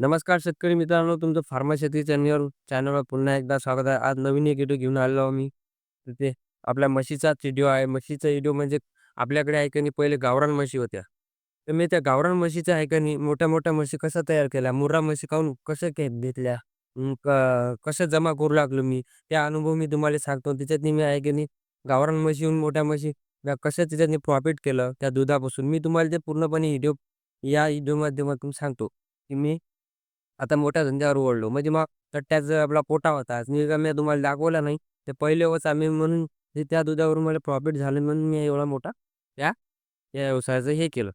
नमस्कार शेतकरी मित्रांनो, तुमचं फार्मा शेती चॅनलवर चॅनलवर पुन्हा एकदा स्वागत आहे. आज नवीन एक व्हिडिओ घेऊन आलेलो मी. तिथे ते आपल्या म्हशीचाच व्हिडिओ आहे. म्हशीचा व्हिडिओ म्हणजे आपल्याकडे ऐकणी पहिले गावरान म्हशी होत्या. तर मी त्या गावरान म्हशीच्या ऐकणी मोठ्या-मोठ्या म्हशी कशा तयार केल्या, मुर्रा म्हशी काहून कशा के घेतल्या, क कसं जमा करू लागलो मी, त्या अनुभव मी तुम्हाला सांगतो. त्याच्यातनी मी ऐकणी गावरान म्हशीहून मोठ्या म्हशी कसं त्याच्यातनी प्रॉफिट केलं त्या दुधापासून, मी तुम्हाला ते पूर्णपणे व्हिडिओ या व्हिडिओ माध्यमातून सांगतो, की मी आता मोठ्या धंद्यावर ओढलो म्हणजे मग कट्ट्याचा आपला पोटा होता. मी का मी तुम्हाला दाखवला नाही. ते पहिले होच आम्ही म्हणून ते त्या दुधावरून मला प्रॉफिट झालं म्हणून मी एवढा मोठा त्या या व्यवसायाचं हे केलं.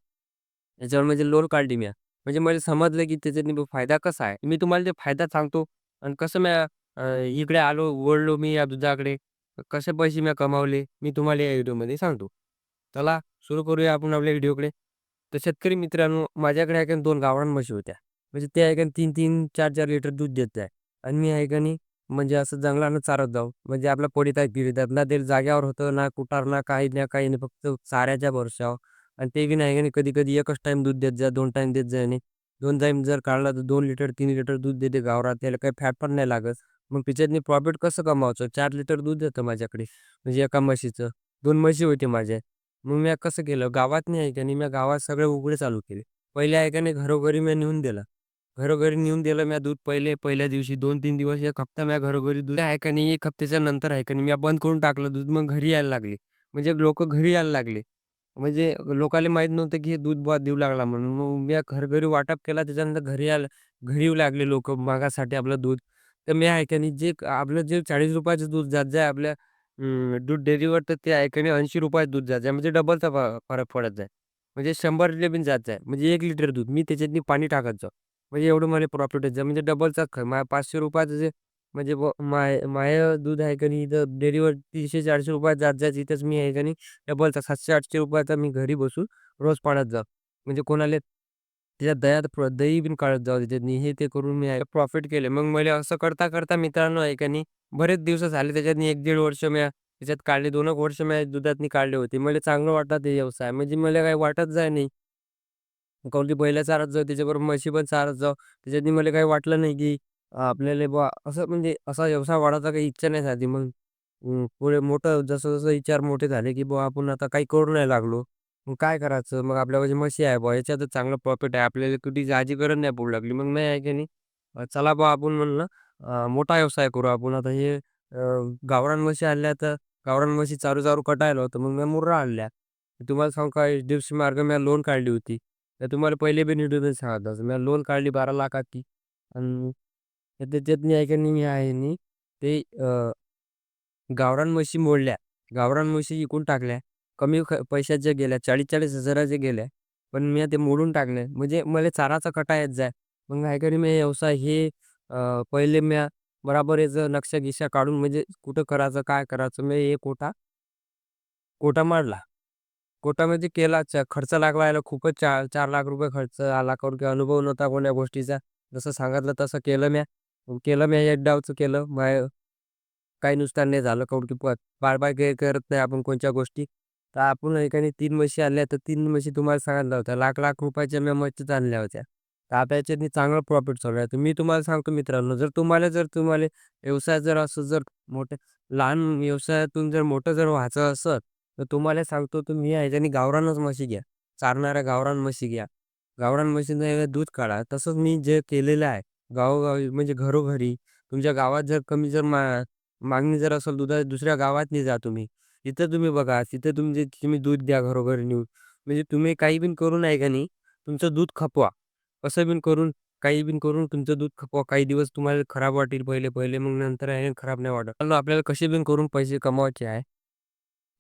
याच्यावर म्हणजे लोन काढली मी म्हणजे मला समजलं की त्याच्यात फायदा कसा आहे. मी तुम्हाला ते फायदा सांगतो आणि कसं म्या इकडे आलो, ओढलो मी या दुधाकडे. कसे पैसे म्या कमावले, मी तुम्हाला या व्हिडिओमध्ये सांगतो. चला सुरू करूया आपण आपल्या व्हिडिओकडे. तर शेतकरी मित्रांनो, माझ्याकडे दोन का 2 गावरान म्हशी होत्या. म्हणजे ते आहे का 3-3, 4-4 लिटर दूध देत आहे. आणि मी आहे का नाही म्हणजे असं जंगलानं चारत जाऊ. म्हणजे आपल्या पडीत आहे फिरत ना ते जाग्यावर होतं, ना कुटार, ना काही ना काही नाही. फक्त चाऱ्याच्या भरवशावर आणि ते बी नाही का नाही कधी-कधी एकच टाईम दूध देत जा, दोन टाईम देत जा आणि दोन टाईम जर काढला तर दोन लिटर, तीन लिटर दूध देते गावरात त्याला काही फॅट पण नाही लागत. मग त्याच्यातनी प्रॉफिट कसं कमावचं चार लिटर दूध देतं माझ्याकडे. म्हणजे एका म्हशीचं. दोन म्हशी होती माझ्या. मग मी कसं केलं, गावात नाही आहे का नाही, मी गावात सगळे उघडे चालू केले. पहिले आहे का नाही घरोघरी मी नेऊन दिलं. घरोघरी नेऊन दिलं म्या दूध पहिले पहिल्या दिवशी 2-3 दिवस, 1 हप्ता म्या घरोघरी दूध आहे का नाही, 1 हप्त्याच्या नंतर आहे का नाही, म्या बंद करून टाकलं दूध. मग घरी यायला लागले. म्हणजे लोकं घरी यायला लागले. म्हणजे लोकाला माहीत नव्हतं की हे दूध बुवा देऊ लागला म्हणून. मग म्या घरोघरी वाटप केला. त्याच्यानंतर घरी यायला घरी येऊ लागले लोकं मागायसाठी आपलं दूध. तर मी आहे का नाही जे आपलं जे ₹40 चं दूध जात जाय आपल्या अं, दूध डेअरीवर, तर ते आहे का नाही ₹80 दूध जात आहे. म्हणजे डबलचा फ फरक पडत जाय म्हणजे 100 बी जात आहे. म्हणजे 1 लिटर दूध मी त्याच्यातनी पाणी टाकत जाऊ. म्हणजे एवढं मला प्रॉफिट आहे. म्हणजे डबलचा ख माझ्या पाचशे रुपयाचं जे म्हणजे ब माय दूध आहे का नाही इथं डेअरीवर ₹300-400 जात जात इथंच मी आहे का नाही डबलचा सातशे आठशे रुपयाचा मी घरी बसून रोज पाण्यात जाऊ. म्हणजे कोणाला त्याच्यात दह्यात प्र दही बिन काढत जाऊ त्याच्यातनी. हे ते करून मी आहे प्रॉफिट केले. मग मला असं करता-करता मित्रांनो आहे का नाही बरेच दिवस झाले त्याच्यातनी एक दीड वर्ष मी त्याच्यात काढले. दोन एक वर्ष मी दुधातनी काढले होते. मला चांगलं वाटतं ते व्यवसाय. म्हणजे मला काही वाटत जाय नाही. काऊन की बैलं चारत जाऊ, त्याच्याबरोबर म्हशी पण चारत जाऊ. त्याच्यातनी मला काही वाटलं नाही की आपल्याला बुवा असं म्हणजे असा व्यवसाय वाढायचा काही इच्छा नाही झाली. मग अं, पुढे मोठं जसं-जसं विचार मोठे झाले की बुवा आपण आता काही करू नाही लागलो. मग काय करायचं? मग आपल्यापाशी म्हशी आहे बुवा, याच्यातच चांगलं प्रॉफिट आहे. आपल्याला कुठे जायची गरज नाही पडू लागली. मग नाही आहे की नाही चला बुवा आपण म्हणलं मोठा व्यवसाय करू आपण. आता हे गावरान म्हशी आणल्या तर गावरान म्हशी चारू-चारू कटायला होतं. मग मी मुर्रा आणल्या. तुम्हाला सांगू का एच-डी-एफ-सी मार्ग मी लोन काढली होती. तर तुम्हाला पहिले बी नीट सांगत असं मी लोन काढली 12 लाखाची आणि त्याच्यातनी आहे की नाही मी आहे नी ते गावरान म्हशी मोडल्या. गावरान म्हशी इकून टाकल्या. कमी ख पैशाच्या गेल्या 40-40 हजाराच्या गेल्या. पण मी ते मोडून टाकले. म्हणजे मला चाराचा कटा येत जाय. मग ऐकणी मी व्यवसाय हे पहिले म्या बराबर याचं नक्षा गिशा काढून म्हणजे कुठं करायचं, काय करायचं मी हे कोटा कोटा मांडला. कोटामध्ये केला च खर्च लागला खूपच चार चार लाख रुपये खर्च आला. कारण की अनुभव नव्हता कोण्या गोष्टीचा. जसं सांगितलं तसं केलं म्या. केलं म्या एक डावचं केलं. माय काही नुकसान नाही झालं. काऊन की प बार-बार काही करत नाही आपण कोणत्या गोष्टी. तर आपण एकाने तीन म्हशी आणल्या, तर तीन म्हशी तुम्हाला सांगितल्या होत्या. लाख-लाख रुपयाच्या म्या म्हशीच आणल्या होत्या. तर आता याच्यातनी चांगलं प्रॉफिट चालू आहे. तर मी तुम्हाला सांगतो मित्रांनो, जर तुम्हाला जर तुम्हाला व्यवसाय जर असं जर मोठं लहान व्यवसायातून जर मोठं जर व्हायचं असेल, तर तुम्हाला सांगतो तुम्ही ह्याच्यानी गावरानच म्हशी घ्या. चारणाऱ्या गावरान म्हशी घ्या. गावरान म्हशीचं दूध काढा. तसंच मी जे केलेलं आहे, गावोगावी म्हणजे घरोघरी तुमच्या गावात जर कमी जर मा मागणी जर असेल दुधा दुसऱ्या गावात नाही जा तुम्ही. तिथं तुम्ही बघा, तिथं तुमचे तुम्ही दूध द्या घरोघरी नेऊन. म्हणजे तुम्ही काही बिन करून आहे का नाही, तुमचं दूध खपवा. कसं बिन करून, काही बिन करून तुमचं दूध खपवा. काही दिवस तुम्हाला खराब वाटेल पहिले-पहिले, मग नंतर आहे खराब नाही वाटत. आपल्याला कसे बिन करून पैसे कमवायचे आहे.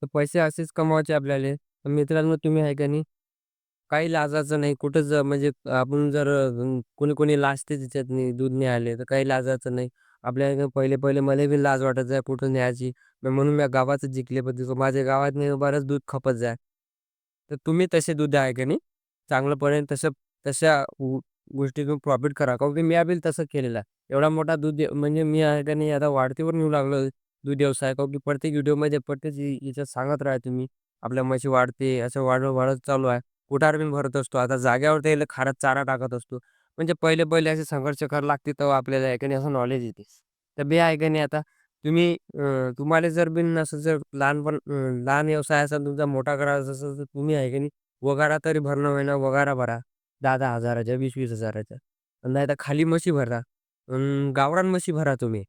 तर पैसे असेच कमवायचे आपल्याला. तर मित्रांनो तुम्ही आहे का नाही, काही लाजायचं नाही. कुठं म्हणजे आपण जर अ, कोणी-कोणी लाजते त्याच्यातनी दूध नाही आले, तर काही लाजायचं नाही. आपल्याला पहिले-पहिले मला बी लाज वाटत जाय कुठं न्यायची. म्हणून मी गावाचं जिंकले. पण तिथं माझ्या गावात नाही बरंच दूध खपत जाय. तर तुम्ही तसे दूध आहे का नाही, चांगलंपणे तसं तशा गो गोष्टीतून प्रॉफिट करा. काऊन की मी बी तसं केलेलं आहे. एवढा मोठा दूध म्हणजे मी आहे का नाही आता वाढतीवर नेऊ लागलो दूध व्यवसाय. की प्रत्येक व्हिडिओमध्ये प्रत्येक याच्यात सांगत राहा तुम्ही. आपल्या म्हशी वाढते, असं वाढत वाढत चालू आहे. कुठार बी भरत असतो. आता जाग्यावर त्याला खारट चारा टाकत असतो. म्हणजे पहिले-पहिले असे संघर्ष करावे लागते तेव्हा आपल्याला ऐकणे असं नॉलेज येते. तर बे ऐकणे आता तुम्ही तुम्हाला जर बिन असं जर लहानपण लहान व्यवसाय असेल तुमचा मोठा करायचा असेल तर तुम्ही आहे की नाही वगारा तरी भरणं होईना वगारा भरा 10,000-10,000च्या 20,000 20,000च्या नाहीतर खाली म्हशी भरा. गावरान म्हशी भरा तुम्ही.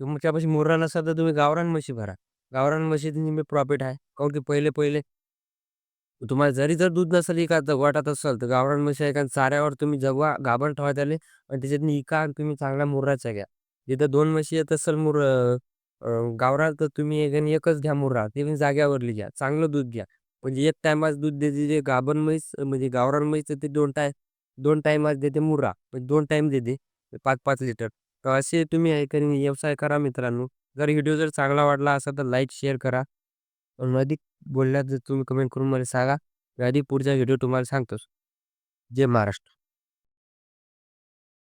तुमच्यापाशी मुर्रा नसा तर तुम्ही गावरान म्हशी भरा. गावरान म्हशीत मी प्रॉफिट आहे. काऊन की पहिले-पहिले तुम्हाला जरी जर दूध नसेल इका वाटत असेल तर गावरान म्हशी एका चाऱ्यावर तुम्ही जगवा गाभण ठेवा त्याले आणि त्याच्यातनं इका तुम्ही चांगला मुर्राचा घ्या. जिथं दोन म्हशी येत असेल मुर गावरान तर तुम्ही एक एकच घ्या मुर्रा. ते पण जाग्यावरली घ्या. चांगलं दूध घ्या. म्हणजे एक टायमाच दूध देते जे गाभण म्हैस म्हणजे गावरान म्हैस तर ते दोन टाईम 2 टाईमाचं देते मुर्रा. म्हणजे दोन टाईम देते 5-5 लिटर. तर असे तुम्ही आहे व्यवसाय करा मित्रांनो. जर व्हिडिओ जर चांगला वाटला असेल तर लाईक, शेअर करा. आणि अधिक बोलण्यात जर तुम्ही कमेंट करून मला सांगा. मी अधिक पुढचा व्हिडिओ तुम्हाला सांगतोच. जय महाराष्ट्र.